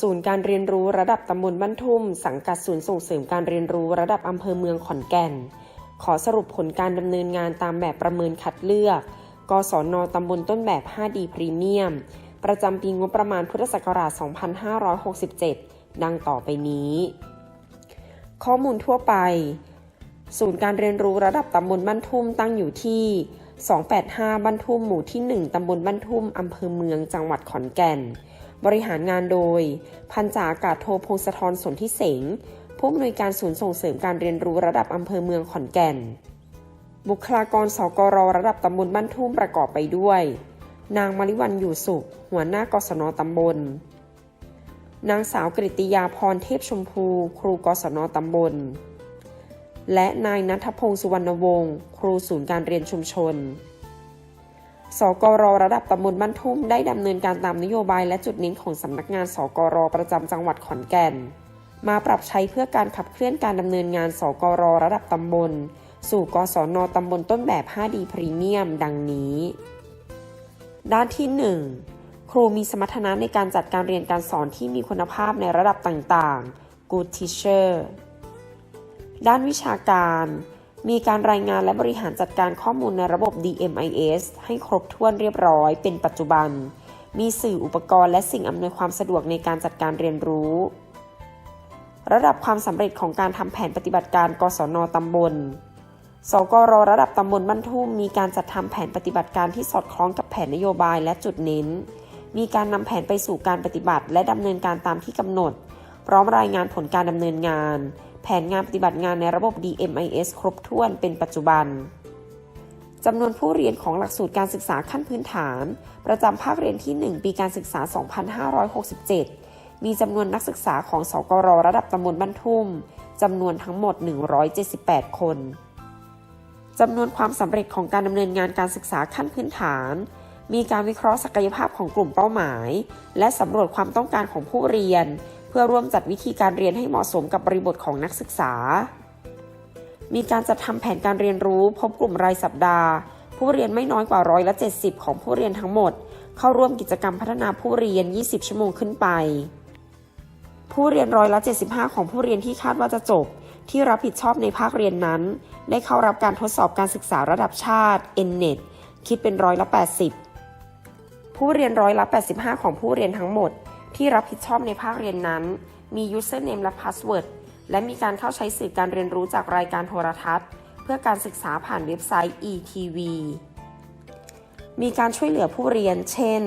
ศูนย์การเรียนรู้ระดับตำบลบ้านทุ่ม สังกัดศูนย์ส่งเสริมการเรียนรู้ระดับอำเภอเมืองขอนแก่น ขอสรุปผลการดำเนินงานตามแบบประเมินคัดเลือก กศนตำบลต้นแบบ 5D พรีเมียม ประจำปีงบประมาณพุทธศักราช 2567 ดังต่อไปนี้ ข้อมูลทั่วไป ศูนย์การเรียนรู้ระดับตำบลบ้านทุ่มตั้งอยู่ที่ 285 บ้านทุ่มหมู่ที่ 1 ตำบลบ้านทุ่มอำเภอเมือง จังหวัดขอนแก่น บริหารงานโดย พันจ่าอากาศโทพงศธรสนธิเสงผู้อำนวยการศูนย์ส่งเสริมการเรียนรู้ระดับอำเภอเมืองขอนแก่น บุคลากรสกรระดับตำบลบ้านทุ่มประกอบไปด้วย นางมาริวันอยู่สุข หัวหน้ากศนตำบล นางสาวกริติยาพรเทพชมพู ครูกศนตำบล และนายนัทพงศ์สุวรรณวงศ์ครูศูนย์การเรียนชุมชน สกรระดับตำบลบ้านทุ่มได้ดำเนินการตามนโยบายและจุดเน้นของสำนักงานสกรประจำจังหวัดขอนแก่น มาปรับใช้เพื่อการขับเคลื่อนการดำเนินงานสกรระดับตำบล สู่กศนตำบลต้นแบบ 5D พรีเมียม ดังนี้ ด้านที่ 1 ครูมีสมรรถนะในการจัดการเรียนการสอนที่มีคุณภาพในระดับต่างๆ Good Teacher ด้านวิชาการ มีการรายงานและบริหารจัดการข้อมูลในระบบ DMIS ให้ครบถ้วนเรียบร้อย เป็นปัจจุบัน มีสื่ออุปกรณ์และสิ่งอำนวยความสะดวกในการจัดการเรียนรู้ ระดับความสำเร็จของการทำแผนปฏิบัติการ กศนตำบล สกรระดับตำบลบ้านทุ่มมีการจัดทำแผนปฏิบัติการที่สอดคล้องกับแผนนโยบายและจุดเน้น มีการนำแผนไปสู่การปฏิบัติ และดำเนินการตามที่กำหนด พร้อมรายงานผลการดำเนินงาน ผนงานปฏิบัติงานในระบบ DMIS ครบถ้วนเป็นปัจจุบันจำนวนผู้เรียนของหลักสูตรการศึกษาขั้นพื้นฐาน ประจำภาคเรียนที่ 1 ปีการศึกษา 2567 มีจำนวนนักศึกษาของสกรระดับตำบลบ้านทุ่มจำนวนทั้งหมด 178 คนจำนวนความสำเร็จของการดำเนินงานการศึกษาขั้นพื้นฐาน มีการวิเคราะห์ศักยภาพของกลุ่มเป้าหมาย และสำรวจความต้องการของผู้เรียน เพื่อร่วมจัดวิธีการเรียนให้เหมาะสมกับบริบทของนักศึกษา มีการจัดทำแผนการเรียนรู้ พบกลุ่มรายสัปดาห์ ผู้เรียนไม่น้อยกว่าร้อยละ70 ของผู้เรียนทั้งหมด เข้าร่วมกิจกรรมพัฒนาผู้เรียน 20 ชั่วโมงขึ้นไป ผู้เรียนร้อยละ75 ของผู้เรียนที่คาดว่าจะจบ ที่รับผิดชอบในภาคเรียนนั้น ได้เข้ารับการทดสอบการศึกษาระดับชาติ NNET คิดเป็นร้อยละ80 ผู้เรียนร้อยละ85 ของผู้เรียนทั้งหมด ที่รับผิดชอบในภาคเรียนนั้น มี username และ password และมีการเข้าใช้สื่อการเรียนรู้จากรายการโทรทัศน์ เพื่อการศึกษาผ่านเว็บไซต์ ETV มีการช่วยเหลือผู้เรียน เช่น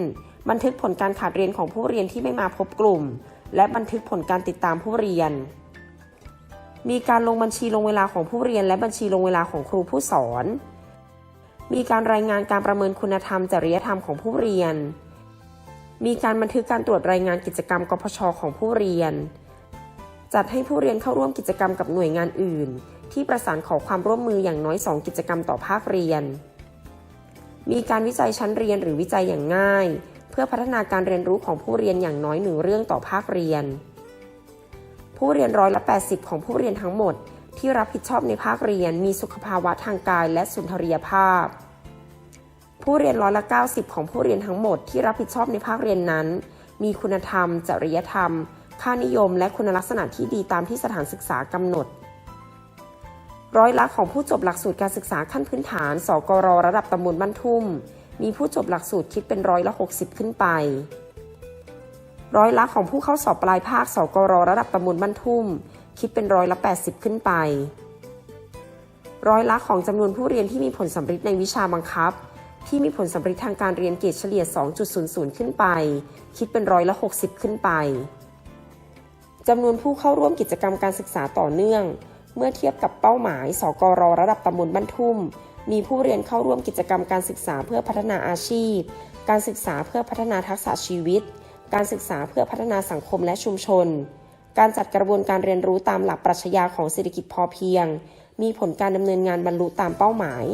บันทึกผลการขาดเรียนของผู้เรียนที่ไม่มาพบกลุ่ม และบันทึกผลการติดตามผู้เรียน มีการลงบัญชีลงเวลาของผู้เรียน และบัญชีลงเวลาของครูผู้สอน มีการรายงานการประเมินคุณธรรมจริยธรรมของผู้เรียน มีการบันทึกการตรวจรายงานกิจกรรมกพชของผู้เรียน จัดให้ผู้เรียนเข้าร่วมกิจกรรมกับหน่วยงานอื่น ที่ประสานขอความร่วมมืออย่างน้อย 2 กิจกรรมต่อภาคเรียน มีการวิจัยชั้นเรียนหรือวิจัยอย่างง่าย เพื่อพัฒนาการเรียนรู้ของผู้เรียนอย่างน้อยหนึ่งเรื่องต่อภาคเรียน ผู้เรียนร้อยละ 80 ของผู้เรียนทั้งหมด ที่รับผิดชอบในภาคเรียนมีสุขภาวะทางกายและสุนทรียภาพ ผู้เรียนร้อยละ 90 ของผู้เรียนทั้งหมดที่รับผิดชอบในภาคเรียนนั้น มีคุณธรรม จริยธรรม ค่านิยม และคุณลักษณะที่ดีตามที่สถานศึกษากำหนด ร้อยละของผู้จบหลักสูตรการศึกษาขั้นพื้นฐาน สกร ระดับตำบลบ้านทุ่ม มีผู้จบหลักสูตรคิดเป็นร้อยละ 60 ขึ้นไป ร้อยละของผู้เข้าสอบปลายภาค สกร ระดับตำบลบ้านทุ่ม คิดเป็นร้อยละ 80 ขึ้นไป ร้อยละของจำนวนผู้เรียนที่มีผลสำเร็จในวิชาบังคับ ที่มีผลสำเร็จทางการเรียนเกรดเฉลี่ย 2.00 ขึ้นไป คิดเป็นร้อยละ 60 ขึ้นไปจำนวนผู้เข้าร่วมกิจกรรมการศึกษาต่อเนื่อง เมื่อเทียบกับเป้าหมาย สกรระดับตำบลบ้านทุ่ม มีผู้เรียนเข้าร่วมกิจกรรมการศึกษาเพื่อพัฒนาอาชีพ การศึกษาเพื่อพัฒนาทักษะชีวิต การศึกษาเพื่อพัฒนาสังคมและชุมชน การจัดกระบวนการเรียนรู้ตามหลักปรัชญาของเศรษฐกิจพอเพียง มีผลการดำเนินงานบรรลุตามเป้าหมาย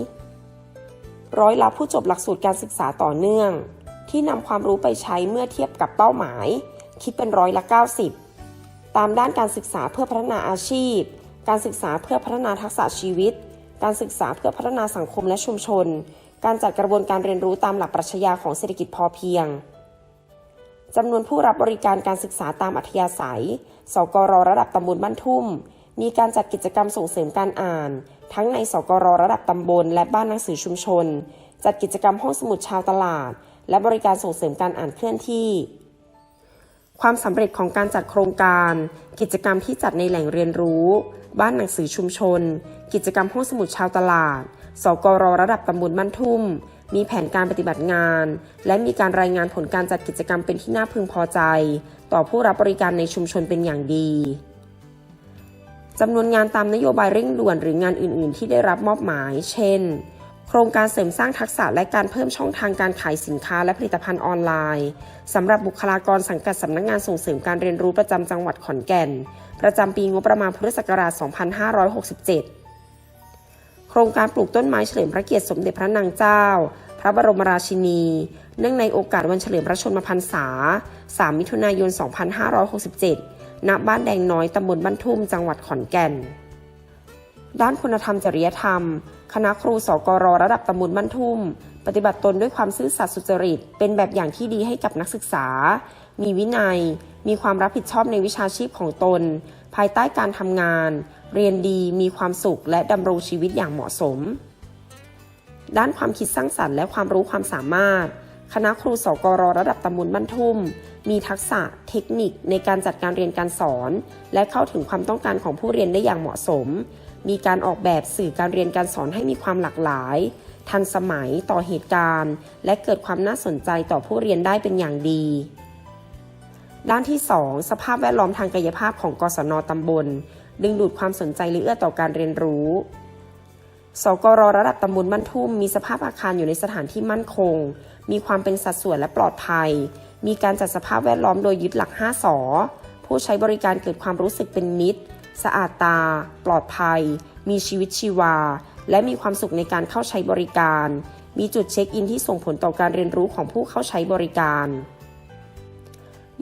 ร้อยละผู้จบหลักสูตรการศึกษาต่อเนื่อง ที่นำความรู้ไปใช้เมื่อเทียบกับเป้าหมาย คิดเป็นร้อยละ 90 ตามด้านการศึกษาเพื่อพัฒนาอาชีพ การศึกษาเพื่อพัฒนาทักษะชีวิต การศึกษาเพื่อพัฒนาสังคมและชุมชน การจัดกระบวนการเรียนรู้ตามหลักปรัชญาของเศรษฐกิจพอเพียงจำนวนผู้รับบริการการศึกษาตามอัธยาศัย สกรระดับตำบลบ้านทุ่ม มีการจัดกิจกรรมส่งเสริมการอ่าน ทั้งในสกรระดับตำบล และบ้านหนังสือชุมชน จัดกิจกรรมห้องสมุดชาวตลาด และบริการส่งเสริมการอ่านเคลื่อนที่ ความสำเร็จของการจัดโครงการ กิจกรรมที่จัดในแหล่งเรียนรู้ บ้านหนังสือชุมชน กิจกรรมห้องสมุดชาวตลาด สกรระดับตำบลบ้านทุ่ม มีแผนการปฏิบัติงาน และมีการรายงานผลการจัดกิจกรรมเป็นที่น่าพึงพอใจ ต่อผู้รับบริการในชุมชนเป็นอย่างดี จำนวนงานตามนโยบายเร่งด่วนหรืองานอื่น ๆ ที่ได้รับมอบหมาย เช่น โครงการเสริมสร้างทักษะและการเพิ่มช่องทางการขายสินค้าและผลิตภัณฑ์ออนไลน์สำหรับบุคลากรสังกัดสำนักงานส่งเสริมการเรียนรู้ประจำจังหวัดขอนแก่น ประจำปีงบประมาณพุทธศักราช 2567 โครงการปลูกต้นไม้เฉลิมพระเกียรติสมเด็จพระนางเจ้า ระบรมราชินี เนื่องในโอกาสวันเฉลิมพระชนมพรรษา 3 มิถุนายน 2567 ณ บ้านแดงน้อยตำบลบ้านทุ่ม จังหวัดขอนแก่น ด้านคุณธรรมจริยธรรม คณะครูสกรระดับตำบลบ้านทุ่ม ปฏิบัติตนด้วยความซื่อสัตย์สุจริต เป็นแบบอย่างที่ดีให้กับนักศึกษา มีวินัย มีความรับผิดชอบในวิชาชีพของตน ภายใต้การทำงาน เรียนดี มีความสุข และดำรงชีวิตอย่างเหมาะสม ด้านความคิดสร้างสรรค์และความรู้ความสามารถ คณะครูสกรระดับตำบลบ้านทุ่ม มีทักษะเทคนิคในการจัดการเรียนการสอน และเข้าถึงความต้องการของผู้เรียนได้อย่างเหมาะสม มีการออกแบบสื่อการเรียนการสอนให้มีความหลากหลาย ทันสมัยต่อเหตุการณ์ และเกิดความน่าสนใจต่อผู้เรียนได้เป็นอย่างดี ด้านที่ 2 สภาพแวดล้อมทางกายภาพของกศนตำบล ดึงดูดความสนใจและเอื้อต่อการเรียนรู้ สกรระดับตำบลบ้านทุ่ม มีสภาพอาคารอยู่ในสถานที่มั่นคง มีความเป็นสัดส่วนและปลอดภัย มีการจัดสภาพแวดล้อมโดยยึดหลัก 5 สอ ผู้ใช้บริการเกิดความรู้สึกเป็นมิตร สะอาดตา ปลอดภัย มีชีวิตชีวา และมีความสุขในการเข้าใช้บริการ มีจุดเช็คอินที่ส่งผลต่อการเรียนรู้ของผู้เข้าใช้บริการ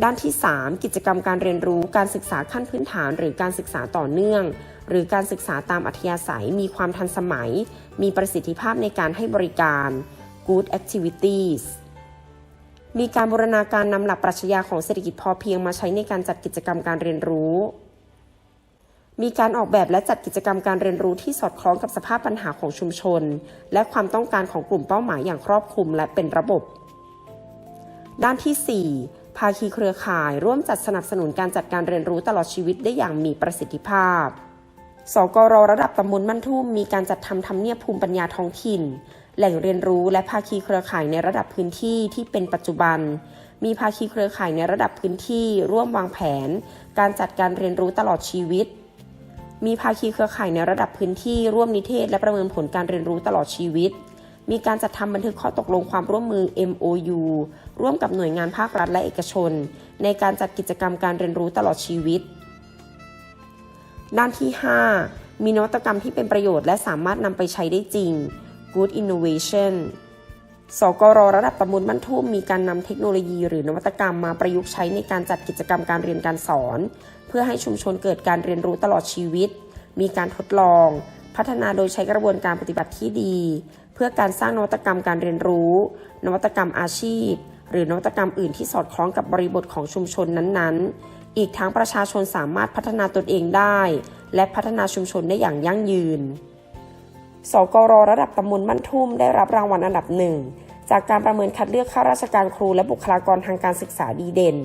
ด้านที่ 3 กิจกรรมการเรียนรู้การศึกษาขั้นพื้นฐาน หรือการศึกษาต่อเนื่อง หรือการศึกษาตามอัธยาศัยมีความทันสมัย มีประสิทธิภาพในการให้บริการ Good Activities มีการบูรณาการนำหลักปรัชญาของเศรษฐกิจพอเพียงมาใช้ในการจัดกิจกรรมการเรียนรู้ มีการออกแบบและจัดกิจกรรมการเรียนรู้ที่สอดคล้องกับสภาพปัญหาของชุมชน และความต้องการของกลุ่มเป้าหมายอย่างครอบคลุมและเป็นระบบ ด้านที่ 4 ภาคีเครือข่ายร่วมจัดสนับสนุนการจัดการเรียนรู้ตลอดชีวิตได้อย่างมีประสิทธิภาพ สกรระดับตำบลบ้านทุ่มมีการจัดทำทำเนียบภูมิปัญญาท้องถิ่น แหล่งเรียนรู้และภาคีเครือข่ายในระดับพื้นที่ที่เป็นปัจจุบัน มีภาคีเครือข่ายในระดับพื้นที่ ร่วมวางแผน การจัดการเรียนรู้ตลอดชีวิต มีภาคีเครือข่ายในระดับพื้นที่ ร่วมนิเทศ และประเมินผลการเรียนรู้ตลอดชีวิต มีการจัดทำบันทึกข้อตกลงความร่วมมือ MOU ร่วมกับหน่วยงานภาครัฐและเอกชน ในการจัดกิจกรรมการเรียนรู้ตลอดชีวิต ด้านที่ 5 มีนวัตกรรมที่เป็นประโยชน์และสามารถนำไปใช้ได้จริง Good Innovation สกรระดับตำบลบ้านทุ่มมีการนำเทคโนโลยีหรือนวัตกรรมมาประยุกต์ใช้ในการจัดกิจกรรมการเรียนการสอน เพื่อให้ชุมชนเกิดการเรียนรู้ตลอดชีวิต มีการทดลอง พัฒนาโดยใช้กระบวนการปฏิบัติที่ดี เพื่อการสร้างนวัตกรรมการเรียนรู้ นวัตกรรมอาชีพ หรือนวัตกรรมอื่นที่สอดคล้องกับบริบทของชุมชนนั้นๆ อีกทั้งประชาชนสามารถพัฒนาตนเองได้ และพัฒนาชุมชนได้อย่างยั่งยืน สกรระดับตำบลบ้านทุ่มได้รับรางวัลอันดับหนึ่งจากการประเมินคัดเลือกข้าราชการครูและบุคลากรทางการศึกษาดีเด่น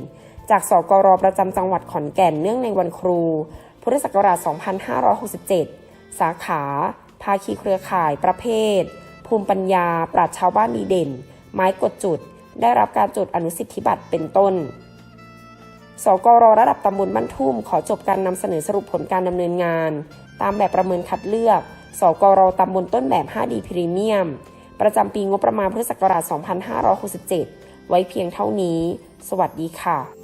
จากสกรประจำจังหวัดขอนแก่นเนื่องในวันครู พุทธศักราช 2567 สาขา ภาคีเครือข่าย ประเภท ภูมิปัญญา ปราชชาวบ้านดีเด่น ไม้กดจุด ได้รับการจดอนุสิทธิบัตรเป็นต้น สกรระดับตำบลบ้านทุ่ม ขอจบการนำเสนอสรุปผลการดำเนินงาน ตามแบบประเมินคัดเลือก สกรตำบลต้นแบบ 5D พรีเมียม ประจำปีงบประมาณพุทธศักราช 2567 ไว้เพียงเท่านี้ สวัสดีค่ะ